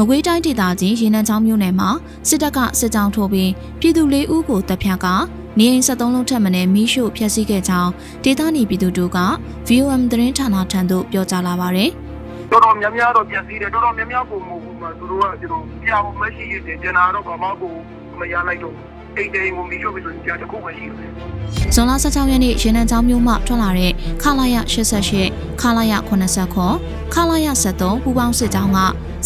မကွေးတိုင်းဒေသကြီးရေနံချောင်းမြို့နယ်မှာစစ်တပ်ကစစ်ကြောင်းထိုးပြီးပြည်သူ၄ဦးကိုတပ်ဖြတ်ကနေအိမ်73လုံးထပ်မံနဲ့မီးရှို့ဖျက်ဆီးခဲ့ကြောင်းဒေသနေပြည်သူတို့က VOM သတင်းဌာနထံသို့ပြောကြားလာပါတယ်တော်တော်များများတော့ပြန်စီတယ်တော်တော်များများကိုမဟုတ်ဘူးမှာသူတို့ကကျွန်တော်ပြအောင်မရှိရတဲ့ကျန်တာတော့ဘာမှကိုမရလိုက်တော့ အိတ်တိမ်ကိုမီးရှို့ပြီးဆိုရင်ကြာတစ်ခုမှရှိတယ်။ဇွန်လ16ရက်နေ့ရေနံချောင်းမြို့မှထွက်လာတဲ့ခလာရ88ခလာရ89ခလာရ73ပူပေါင်းစစ်ကြောင်းက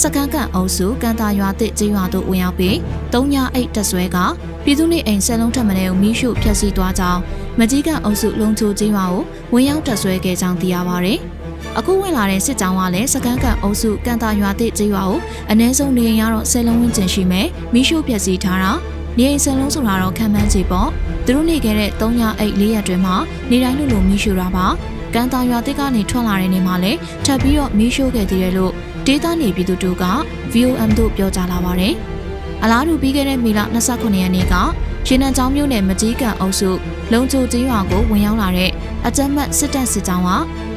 စကန်ကန်အုပ်စုကန်တာရွာတစ်ကျေးရွာတို့ဝင်ရောက်ပြီးတုံညာအိတ်တက်ဆွဲကပြည်သူနေအိမ်ဆက်လုံးထပ်မံတဲ့မီးရှို့ဖျက်ဆီးသွားကြောင်းမကြီးကန်အုပ်စုလုံချိုကျေးရွာကိုဝင်ရောက်တက်ဆွဲခဲ့ကြောင်းသိရပါဗျ။အခုဝင်လာတဲ့စစ်ကြောင်းကလည်းစကန်ကန်အုပ်စုကန်တာရွာတစ်ကျေးရွာကိုအ ਨੇ ဆုံးနေရတော့ဆယ်လုံးဝန်းကျင်ရှိမယ်မီးရှို့ဖျက်ဆီးထားတာ နေအိမ်ဆယ်လုံးဆိုတာတော့ခံမှန်းကြည့်ပေါ့သူတို့နေခဲ့တဲ့3ညအိတ်4ရက်တွင်မှနေတိုင်းလိုလိုမီးရှို့တာပါကန်တာရွာတစ်ကနေထွက်လာတဲ့နေမှာလည်းထပ်ပြီးတော့မီးရှို့ခဲ့သေးတယ်လို့ဒေသနေပြည်သူတို့က VOM တို့ပြောကြားလာပါတယ်အလားတူပြီးခဲ့တဲ့မေလ29ရက်နေ့ကရေနံချောင်းမြို့နယ်မကြီးကန်အုပ်စုလုံချိုကျေးရွာကိုဝင်ရောက်လာတဲ့အကြမ်းဖက်စစ်တပ်စစ်ကြောင်းက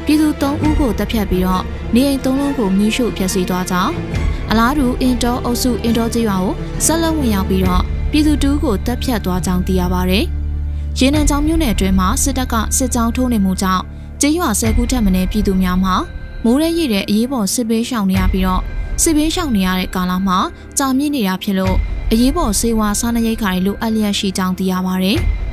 ပြည်သူ3ဦးကိုတပ်ဖြတ်ပြီးတော့နေအိမ်3လုံးကိုမီးရှို့ဖျက်ဆီးသွားကြောင်းအလားတူအင်တောအုပ်စုအင်တောကျေးရွာကိုဆက်လက်ဝင်ရောက်ပြီးတော့ ပြည်သူတူးကိုတပ်ဖြတ်သွားကြောင်းသိရပါတယ်။ရေနံချောင်းမြို့နယ်အတွင်းမှာစစ်တပ်ကစစ်ကြောင်းထိုးနေမှုကြောင့်ကျေးရွာ၁၀ခုထက်မနည်းပြည်သူများမှာမိုးရဲရည်တဲ့အရေးပေါ်စစ်ဘေးရှောင်နေရပြီးတော့စစ်ဘေးရှောင်နေရတဲ့ကာလမှာကြာမြင့်နေတာဖြစ်လို့အရေးပေါ်စေဝါစားနပ်ရိက္ခာတွေလိုအပ်လျက်ရှိကြောင်းသိရပါတယ်။